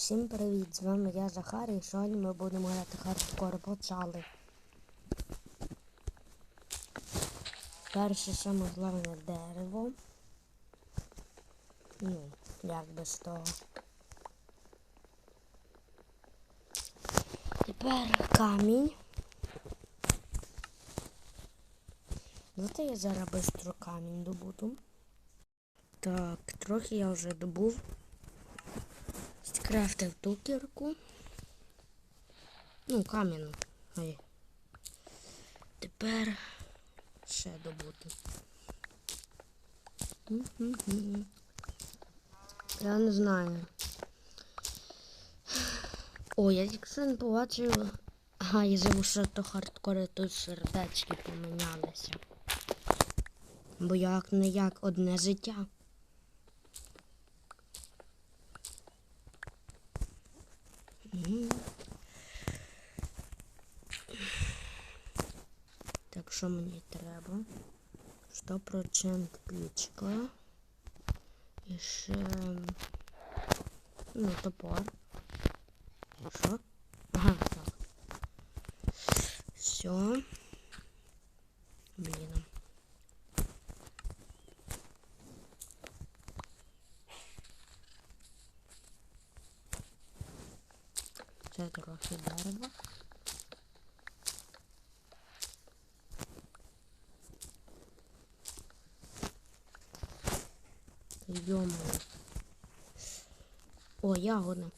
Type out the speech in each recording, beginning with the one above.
Всім привіт! З вами я Захар і сьогодні ми будемо грати хардкор. Почали. Перше саме головне дерево. Ну, як без того. Тепер камінь. Зате я зараз бистро камінь добуду. Так, трохи я вже добув. Скрафтив ту кірку. Ну, кам'яну. Тепер ще добути. Я не знаю. О, я тільки не побачив. Ага, я забув, що то хардкори тут сердечки помінялися. Бо як не як одне життя. Мгм. Так, що мені треба? 100% пічка. І ще... Ну, топор. Що? Ага, так. Все. Блін. Це трохи дерева. Йомо. О, ягода.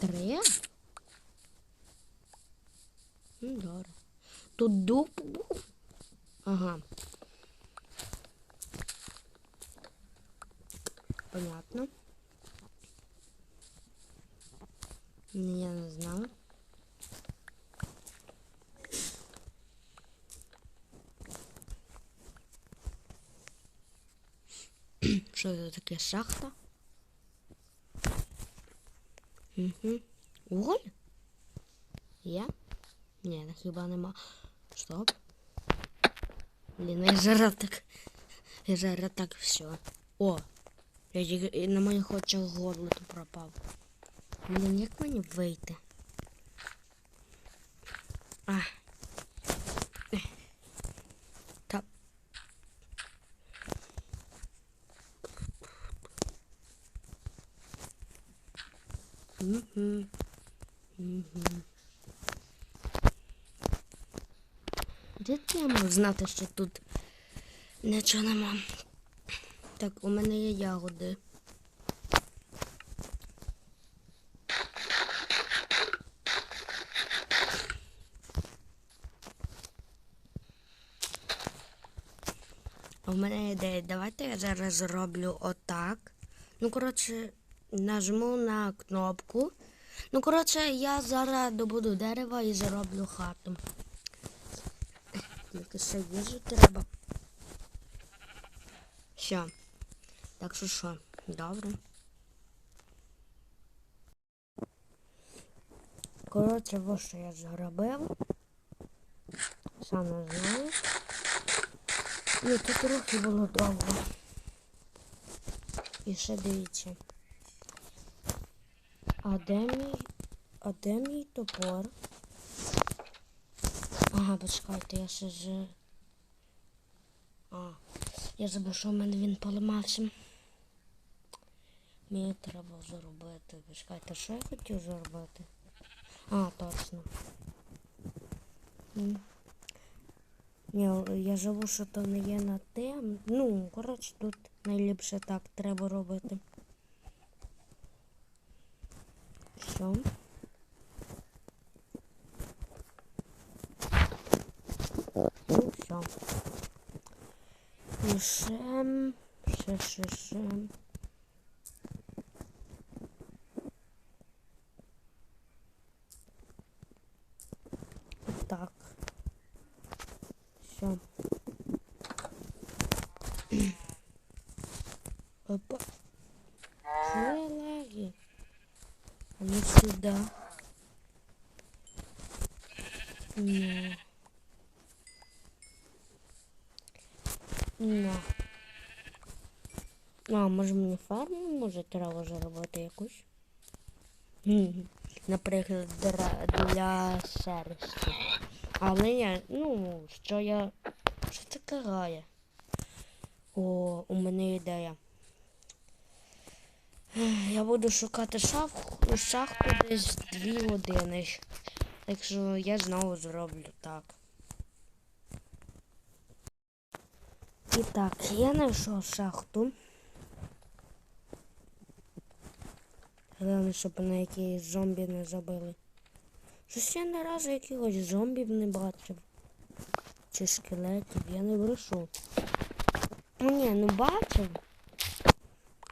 Три? Ну, добре. Тут дуб був? Ага. Понятно. Я не знаю. Таке шахта? Угу. Уголь? Є? Ні, ну хіба нема. Стоп. Блін, я зараз так. Я зараз так все. О! Я на моїх очах голод пропав. Блін, як мені вийти? А. Ех. Та. Угу. Угу. Де знати, що тут нічого нема? Так, у мене є ягоди. У мене ідея. Давайте я зараз зроблю отак. Ну, коротше, нажму на кнопку. Ну, коротше, я зараз добуду дерева і зароблю хату. Тільки ще їжу треба. Все. Так що що, добре. Коротше, ось що я зробив. Сам не знаю. Ні, тут трохи було довго. І ще дивіться. А де мій... А де мій топор? Ага, почекайте, я ще ж... А, я забув, що в мене він поламався. Мені треба зробити. Почекайте, що я хотів зробити? А, точно. Ні, я живу, що то не є на тем. Ну, коротше, тут найліпше так треба робити. Все. Ну, все. Ще, ще. Так. Все. Опа. Что лаги? А ну сюда. На. На. А, може мені може треба зробити якусь? Наприклад, для шерсті. Але я, ну, що я. Що це карає? О, у мене ідея. Я буду шукати шахту, шахту десь дві години. Так що я знову зроблю так. І так, я знайшов шахту. Головне, щоб на якісь зомбі не забили. Щось я ні разу якихось зомбів не бачив. Чи скелетів, я не брешу. Ну ні, ну бачив.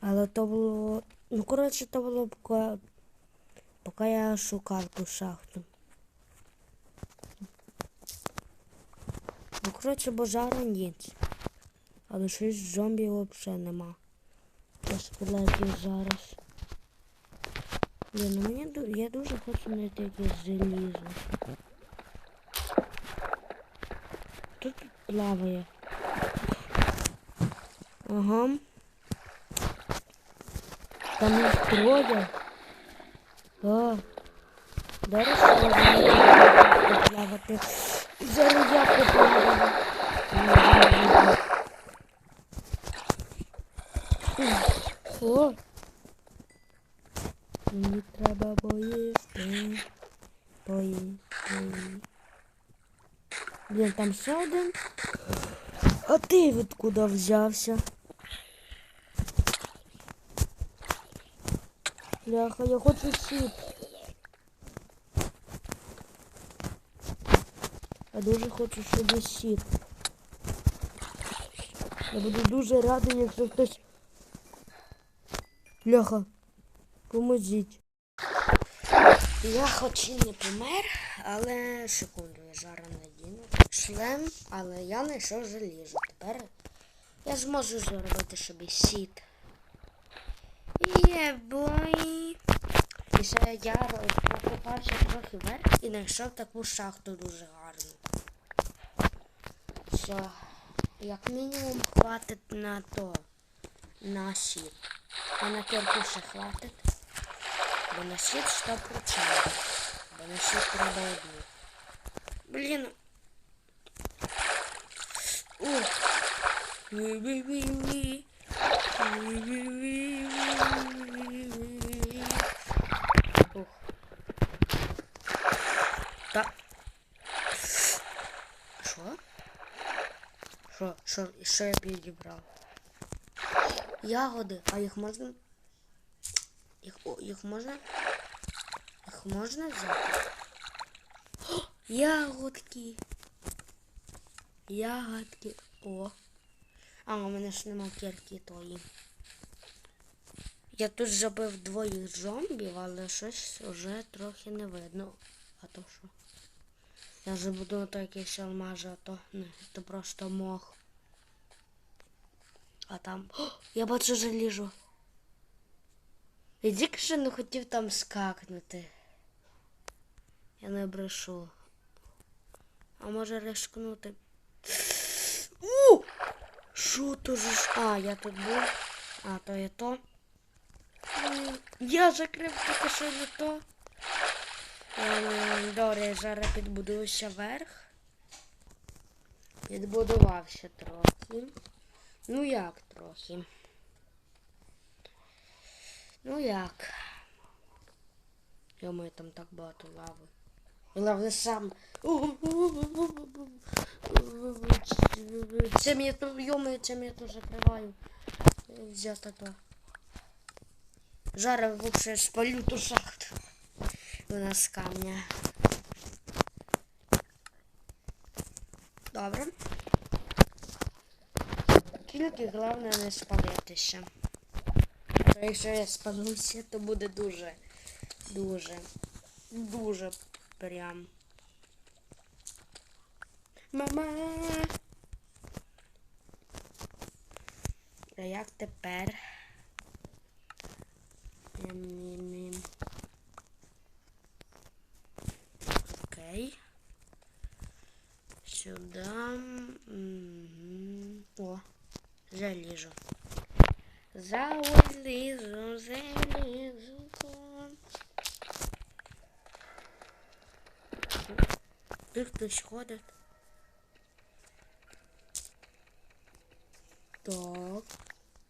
Але то було. Ну, коротше, то було поки, поки я шукав ту шахту. Ну, коротше, бо жару ніч. Але щось зомбі взагалі нема. Та скелетів зараз. Блін, ну мені ду- я дуже хочу знайти якесь желізо. Тут плаває. Ага. Там їх троє. А. Зараз я буду плавати. Зараз я поплаваю. О! Мені треба поїсти. Поїсти. Блін, там ще один. А ти відкуди взявся? Бляха, я хочу щит. Я дуже хочу собі щит. Я буду дуже радий, якщо хтось. Бляха, поможіть. Я хоч і не помер, але секунду, я зараз надіну шлем, але я знайшов залізо. Тепер я зможу зробити собі сіт. Є бой. І я покопався трохи вверх і знайшов таку шахту дуже гарну. Все, як мінімум хватить на то. На сіт. А на кірку ще хватить. Бо на щит 100%. Бо на щит треба одну. Блін. Ух. Ві-ві-ві-ві. Ві-ві-ві-ві-ві-ві. Ух. Та. Що? Що? Що? Що я підібрав? Ягоди, а їх можна їх, о, їх можна? Їх можна взяти? Ягодки. Ягодки. О. А, у мене ж нема кірки тої. Я тут забив двоїх зомбів, але щось вже трохи не видно. А то що? Я вже буду то якийсь алмаз, а то не, то просто мох. А там. О, я бачу заліжу. Я тільки що не хотів там скакнути. Я не брешу. А може рискнути. У! Що то ж? А, я тут був. А, то є то. Я закрив тільки що не то. Ем, Добре, я зараз підбудуюся вверх. Підбудувався трохи. Ну як трохи? Ну як? Йомаю, там так багато лави. Лави сам. Цим я тут, йомаю, цим я тут закриваю. Взяти то. Зараз лучше спалю ту шахту. Вона з камня. Добре. Тільки головне не спалитися. Якщо я спалюся, то буде дуже, дуже, дуже прям. Мама. А як тепер? Ем-нім-нім. Тут хтось ходить. Так,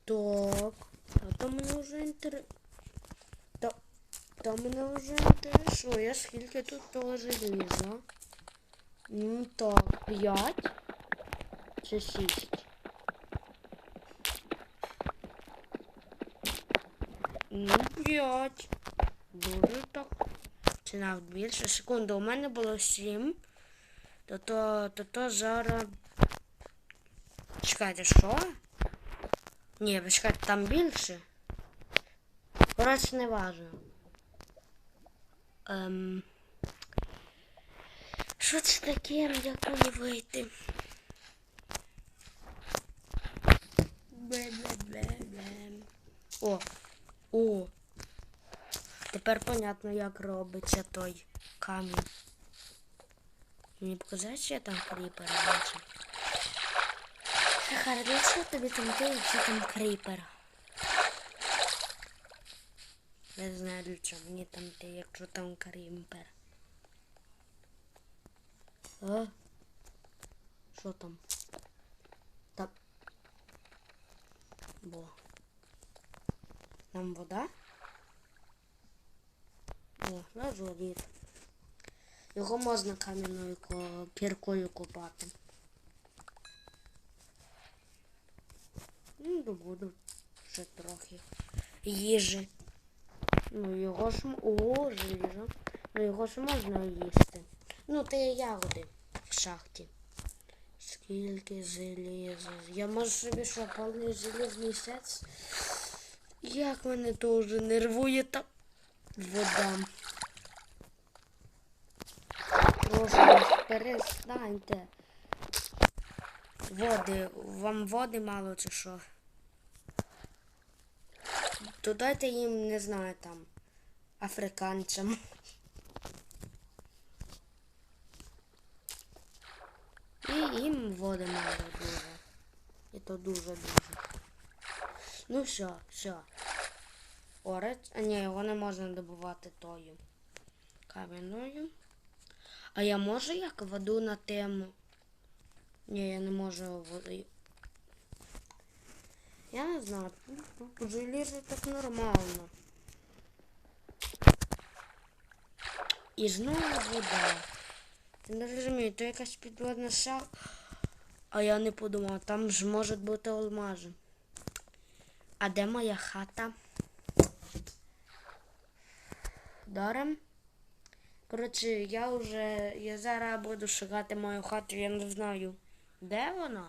так. А то мене вже інтер... Та, та мене вже інтересує, скільки тут того желіза. Ну так, п'ять. Чи шість? Ну, п'ять. Дуже так. Чи навіть більше. Секунду, у мене було сім. То то, то, то зараз. Чекайте, що? Ні, ви чекайте, там більше. Коротше, не важно. Ем... Що це таке, як мені вийти? О, о. Тепер понятно, як робиться той камінь. Мені показати, що я там кріпер бачу. Сахар, чого тобі там якщо там кріпер? Не знаю, для чого мені там ти, якщо там кріпер. А? Що там? Там. Бо. Там вода? О, лазурит. Його можна кам'яною ко- кіркою копати. Ну, добуду ще трохи їжі. Ну, його ж... О, желізо. Ну, його ж можна їсти. Ну, те ягоди в шахті. Скільки желіза. Я можу собі що, повний желізний сет? Як мене то вже нервує та вода. Просто перестаньте. Води. Вам води мало чи що? Додайте їм, не знаю, там, африканцям. І їм води мало дуже. І то дуже-дуже. Ну все, все. Орець. А ні, його не можна добувати тою кам'яною. А я можу як воду на тему? Ні, я не можу воду. Я не знаю. Желізо так нормально. І знову вода. Я не розумію, то якась підводна шах. А я не подумав, там ж можуть бути алмази. А де моя хата? Даром? Коротше, я вже. Я зараз буду шукати мою хату, я не знаю, де вона.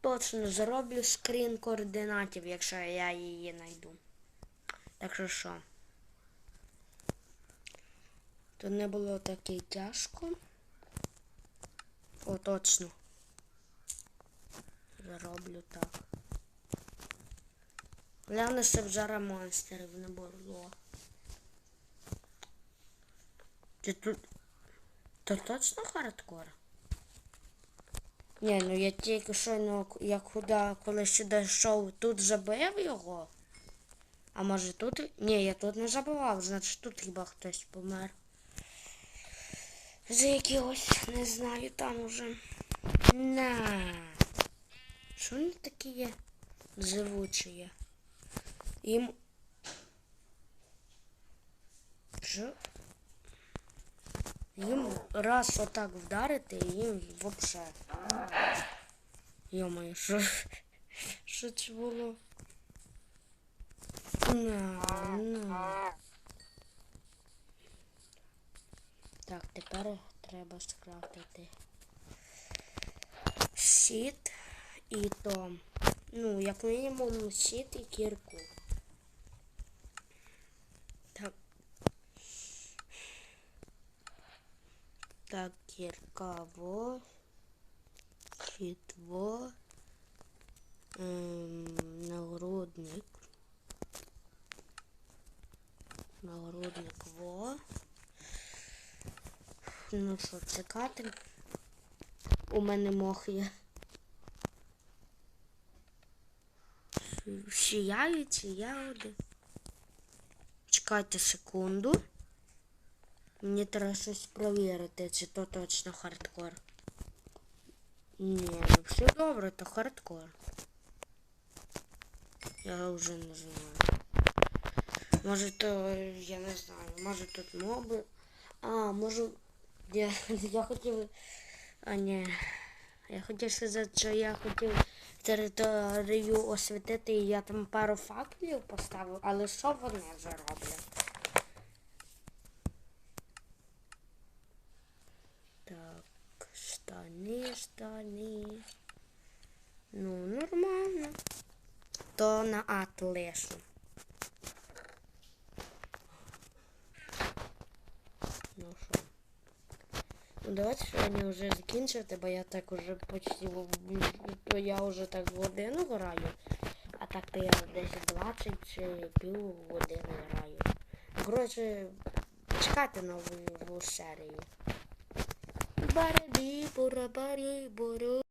Точно зроблю скрін координатів, якщо я її знайду. Так що що? Тут не було таке тяжко. О, точно. Зроблю так. Головне, щоб зараз монстрів не було. Ти тут. То точно хардкор? Ні, ну я тільки щойно, як куди, коли сюди йшов, тут забив його. А може тут. Ні, я тут не забивав, значить тут хіба хтось помер. За якогось, не знаю, там уже. На. Що вони такі є? Живучі є. Їм. Що? Їм раз отак вдарити, і їм вообще. Йомаю, що? Що це? На, на. Так, тепер треба скрафтити щит і то. Ну, як мінімум щит і кірку. Так. Так, кірка во. Щит во. Ем, нагрудник. Нагрудник во. Ну що, чекати? У мене мох є. Сіяють ягоди. Чекайте секунду. Мені треба щось провірити, чи то точно хардкор. Ні, ну все добре, то хардкор. Я вже не знаю. Може то, я не знаю, може тут моби. А, може. Я, я хотів. А ні. Я хотів сказати, що я хотів територію освітити, і я там пару факелів поставив, але що вони вже роблять? Так, штани, штани. Ну, нормально. То на ат. Ну що? Ну давайте сьогодні вже закінчити, бо я так уже почти то я вже так годину граю, а так то я десь 20 чи пів години граю. Коротше, чекайте нову нову серію. Барабі, барабарі, бару.